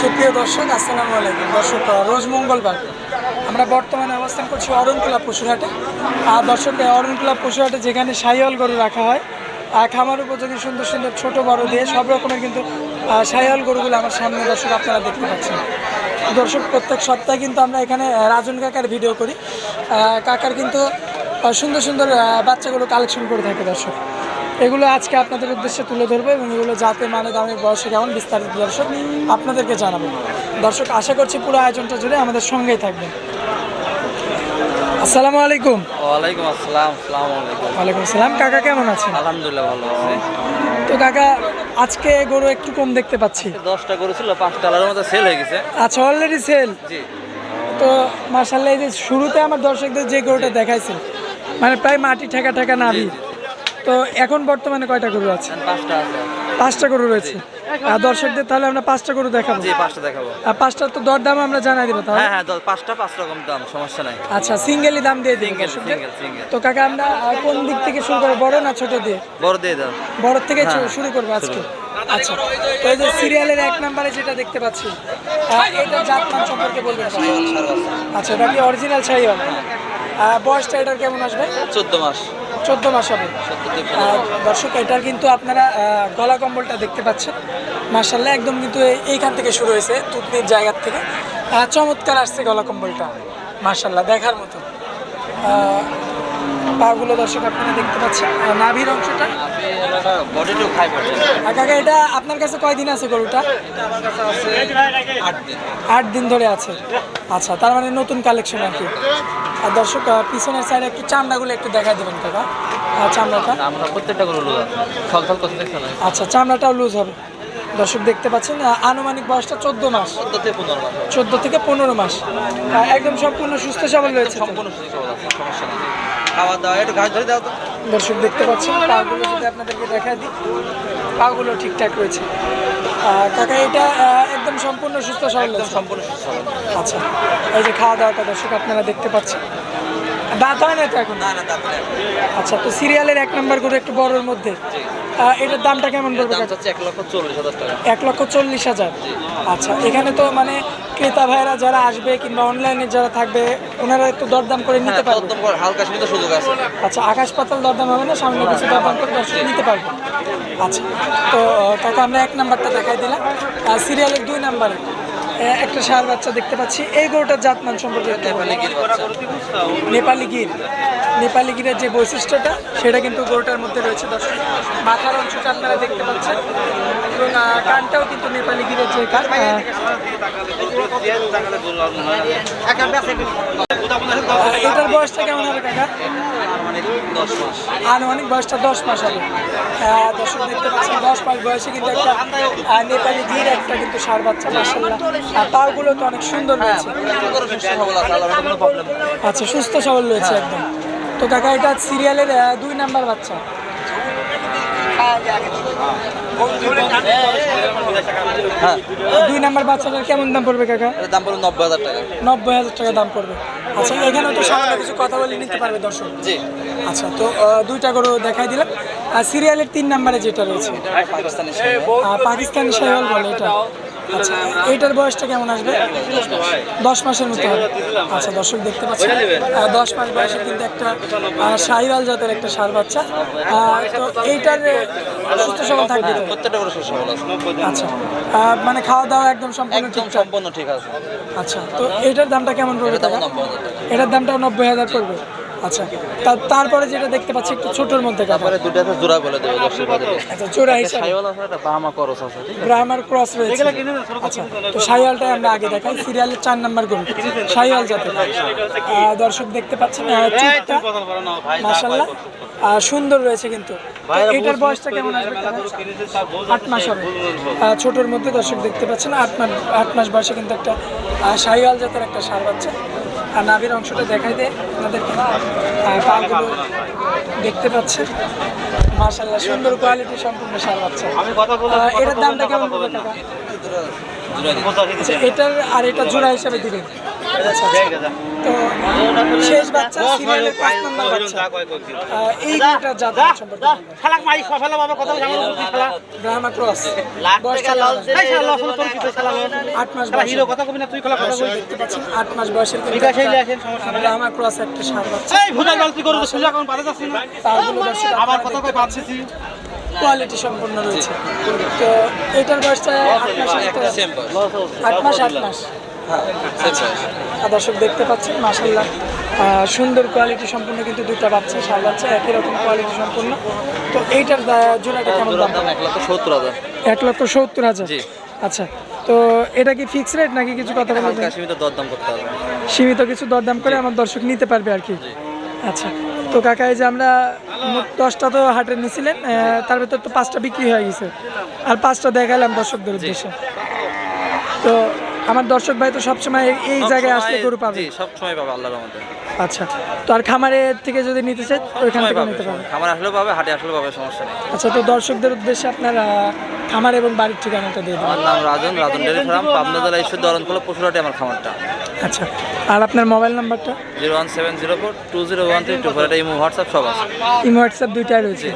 সুপ্রিয় দর্শক, আসসালামু আলাইকুম। দর্শক রোজ মঙ্গলবার আমরা বর্তমানে অবস্থান করছি অরণকুলা পশুহাটে আর দর্শক অরণকুলা পশুহাটে যেখানে সাইওয়াল গরু রাখা হয় আর খামার উপযোগী, সুন্দর সুন্দর, ছোট, বড় দিয়ে সব রকমের কিন্তু সাইওয়াল গরুগুলো আমার সামনে দর্শক আপনারা দেখতে পাচ্ছেন। দর্শক, প্রত্যেক সপ্তাহে কিন্তু আমরা এখানে রাজন কাকার ভিডিও করি। কাকার কিন্তু সুন্দর সুন্দর বাচ্চাগুলো কালেকশন করে থাকে দর্শক। এগুলো আজকে আপনাদের উদ্দেশ্যে তুলে ধরবো এবং এগুলো যাতে মানে দামে বয়সে কেমন বিস্তারিত দর্শক আপনাদেরকে জানাব। দর্শক আশা করছি পুরো আয়োজনটা জুড়ে আমাদের সঙ্গেই থাকবেন। আসসালামু আলাইকুম। ওয়ালাইকুম আসসালাম সালাম আলাইকুম। ওয়ালাইকুম আসসালাম। কাকা কেমন আছেন? আলহামদুলিল্লাহ ভালো আছে। তো কাকা আজকে গরু একটু কম দেখতে পাচ্ছি। দশটা ছিল পাঁচটা আলার মতো সেল হয়ে গেছে। আচ্ছা অলরেডি সেল জি। তো মার্শাল্লাহ এই যে শুরুতে আমার দর্শকদের যে গরুটা দেখাইছে মানে প্রায় মাটি ঠেকা ঠেকা নাবি তো এখন বর্তমানে কয়টা গরু আছে? পাঁচটা আছে। পাঁচটা গরু রয়েছে। আর দর্শকদের তাহলে আমরা পাঁচটা গরু দেখাবো। জি পাঁচটা দেখাবো। আর পাঁচটা তো দরদাম আমরা জানাই দেবো তাহলে। হ্যাঁ হ্যাঁ পাঁচটা পাঁচ রকম দাম সমস্যা নাই। আচ্ছা সিঙ্গেলই দাম দিয়ে দিন সিঙ্গেল সিঙ্গেল সিঙ্গেল তো কাকা আমরা কোন দিক থেকে শুরু করব বড় না ছোট দিয়ে? বড় দিয়ে দাও। বড় থেকে হ্যাঁ, শুরু করব আজকে। আচ্ছা তো এই যে সিরিয়ালের এক নম্বরে যেটা দেখতে পাচ্ছি এটা জাতমান সম্পর্কে বলবেন আচ্ছা এটা কি অরিজিনাল সাইওয়াল বয়সটা এটার কেমন আসবে? চোদ্দ মাস। চোদ্দ মাস হবে। দর্শক, এটার কিন্তু আপনারা গলা কম্বলটা দেখতে পাচ্ছেন। মার্শাল্লাহ একদম কিন্তু এইখান থেকে শুরু হয়েছে তুতনির জায়গার থেকে। চমৎকার আসছে গলা কম্বলটা। মার্শাল্লাহ দেখার মতো। পাগুলো দর্শক আপনারা দেখতে পাচ্ছেন। নাভির অংশটা? কাকা, এটা আপনার কাছে কয়দিন আছে গরুটা? আট দিন ধরে আছে। আচ্ছা তার মানে নতুন কালেকশন আর কি। আর দর্শক পিছনের সাইডে একটু চামড়াগুলো একটু দেখা দেবেন কাকা। চামড়াটা? প্রত্যেকটা না আচ্ছা চামড়াটাও লুজ হবে। দর্শক দেখতে পাচ্ছেন আনুমানিক বয়সটা চোদ্দ মাস। চোদ্দ থেকে পনেরো মাস। একদম সম্পূর্ণ সুস্থ সবল রয়েছে সম্পূর্ণ সুস্থ সমস্যা খাওয়া দাওয়া একটু ঘাস ধরে দাও তো। দর্শক দেখতে পাচ্ছেন পাগুলো যদি আপনাদেরকে দেখা দিই পাগুলো ঠিকঠাক রয়েছে। কাকা এটা একদম সম্পূর্ণ সুস্থ সবল একদম সম্পূর্ণ সুস্থ আচ্ছা এই যে খাওয়া দাওয়াটা দর্শক আপনারা দেখতে পাচ্ছেন। দাঁত হয় না তো এখন? না না তারপরে আচ্ছা তো সিরিয়ালের এক নম্বর করে একটু বড়োর মধ্যে। এটার দামটা কেমন পড়বে এক লক্ষ চল্লিশ হাজার টাকা। এক লক্ষ চল্লিশ হাজার। আচ্ছা এখানে তো মানে ক্রেতা ভাইরা যারা আসবে কিংবা অনলাইনে যারা থাকবে ওনারা একটু দরদাম করে নিতে হ্যাঁ পারবে? দরদাম হালকা সীমিত সুযোগ আছে। আচ্ছা আকাশ পাতাল দরদাম হবে না? সামনে কিছু দরদাম করে দর্শক নিতে পারবে? আচ্ছা তো কাকা আমরা এক নাম্বারটা দেখাই দিলাম। আর সিরিয়ালের দুই নাম্বারে একটা সার বাচ্চা দেখতে পাচ্ছি। এই গরুটার জাতমান সম্পর্কে। নেপালি গির নেপালি গির। নেপালি গিরের যে বৈশিষ্ট্যটা সেটা কিন্তু গরুটার মধ্যে রয়েছে। দর্শক মাথার অংশটা আপনারা দেখতে পাচ্ছেন এবং কানটাও কিন্তু নেপালি গিরের যে এটার বয়সটা কেমন হবে মানে আনুমানিক বয়সটা দশ মাস হবে। দর্শক দেখতে পাচ্ছেন, দশ মাস বয়সে কিন্তু একটা নেপালি গির একটা কিন্তু সার বাচ্চা মাসাল্লাহ পাগুলো তো অনেক সুন্দর রয়েছে। আচ্ছা সুস্থ সবল রয়েছে একদম। তো কাকা, এটা সিরিয়ালের দুই নাম্বার বাচ্চা। দুই নাম্বার বাচ্চাটার কেমন দাম পড়বে কাকা? দাম পড়বে নব্বই হাজার টাকা। নব্বই হাজার টাকা দাম পড়বে। আচ্ছা এখানেও তো সামনে কিছু কথা বলে নিতে পারবে দর্শক। জি। আচ্ছা তো দুইটা করে দেখাই দিলাম। আর সিরিয়ালের তিন নাম্বারে যেটা রয়েছে। পাকিস্তানি পাকিস্তানি সাইওয়াল বলে এটা। আচ্ছা এইটার বয়সটা কেমন আসবে? দশ মাসের মতো হবে। আচ্ছা দর্শক দেখতে পাচ্ছেন। দশ মাস বয়সে কিন্তু একটা সাইওয়াল জাতের একটা সার বাচ্চা। তো এইটার সুস্থ সবল থাকবে প্রত্যেকটা করে সুস্থ সবল আছে। আচ্ছা মানে খাওয়া দাওয়া একদম সম্পূর্ণ একদম সম্পূর্ণ ঠিক আছে। আচ্ছা তো এইটার দামটা কেমন পড়বে এটার দামটাও নব্বই হাজার পড়বে? আচ্ছা তারপরে যেটা দেখতে পাচ্ছি একটু ছোটোর মধ্যে তারপরে দুটাতে জোড়া বলে দেবে দশের বাজারে আচ্ছা চোরা হিসাবে। আছে বাহামা করস আছে আছে? ক্রস রয়েছে। আচ্ছা তো সাইওয়ালটা আমরা আগে দেখাই। সিরিয়ালের চার নাম্বার গরু। সাইওয়াল জাতের। দর্শক দেখতে পাচ্ছেন মাশাল্লাহ আহ, সুন্দর রয়েছে কিন্তু। এটার বয়সটা কেমন আসবে আট মাস হবে। ছোটোর মধ্যে দর্শক দেখতে পাচ্ছেন আট মাস আট মাস বয়সে কিন্তু একটা আহ, সাইওয়াল জাতের একটা সার বাচ্চা। নাভির অংশটা দেখাই দেয় আপনাদেরকে আহ, পাগুলো দেখতে পাচ্ছেন। মাশাল্লাহ সুন্দর কোয়ালিটি সম্পূর্ণ সার বাচ্চা। এটার দামটা কেমন পড়বে এটার আর এটা জোড়া হিসাবে দিবেন। তো শেষ বাচ্চা সিরিয়ালের পাঁচ নম্বর বাচ্চা। এই দুটা জাত সম্পর্কে বলবেন। শালাক মারি সফালা বাবা কথা জানো শালা ব্রাহ্মা ক্রস। লাখ বয়স টাকা কেমন? লস এই শালা লস তোর কিছু শালা আট মাস বয়স হিরো কথা কবি না তুই খেলা কথা দর্শক দেখতে পাচ্ছেন আট মাস বয়সের কিন্তু বিকাশ একটা এই সমস্যা নেই। ব্রাহ্মা ক্রস একটা ষাঁড় বাচ্চা। এই ভুজা সুজা কোন বাধা যাচ্ছে না? তারগুলো দর্শক আবার কথা কই পাচ্ছিস? কোয়ালিটি সম্পন্ন রয়েছে। তো এটার বয়সটা আট বয়স। আট মাস আট মাস। দর্শক দেখতে পাচ্ছেন মাসাল্লাহ সুন্দর কোয়ালিটি সম্পূর্ণ কিন্তু দুইটা বাচ্চা সার বাচ্চা একই রকম কোয়ালিটি সম্পূর্ণ। তো এইটার জোড়াটা কেমন দাম? এক লক্ষ সত্তর হাজার। এক লক্ষ সত্তর হাজার? আচ্ছা তো এটা কি ফিক্স রেট নাকি কিছু কথা হালকা সীমিত দরদাম করতে হবে। সীমিত কিছু দরদাম করে আমার দর্শক নিতে পারবে আর কি। আচ্ছা তো কাকা এই যে আমরা দশটা তো হাটে নিয়েছিলেন তার ভেতর তো পাঁচটা বিক্রি হয়ে গেছে। আর পাঁচটা দেখালাম দর্শকদের উদ্দেশ্যে। তো আমার দর্শক ভাই তো সবসময় এই- এই জায়গায় আসলে গরু পাবে জি সব সময় পাবে আল্লাহর রহমতে। আচ্ছা তো আর খামারের থেকে যদি নিতে চাই ওইখান থেকে নিতে পারবে। খামার আসলেও পাবে হাটে আসলেও পাবে সমস্যা নেই। আচ্ছা তো দর্শকদের উদ্দেশ্যে আপনার খামার এবং বাড়ির ঠিকানাটা দিয়ে দেবেন আমার নাম রাজন রাজন ডেরি ফার্ম পাবনা জেলা ঈশ্বর দরনকলা পশুরাটে আমার খামারটা। আচ্ছা আর আপনার মোবাইল নাম্বারটা? Zero one seven zero four two zero one three two four এটা ইমো হোয়াটসঅ্যাপ সব আছে। ইমো হোয়াটসঅ্যাপ দুইটাই রয়েছে।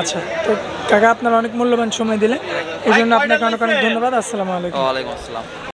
আচ্ছা তো কাকা আপনার অনেক মূল্যবান সময় দিলে এই জন্য আপনাকে অনেক অনেক ধন্যবাদ। আসসালামু আলাইকুম। ওয়ালাইকুম আসসালাম।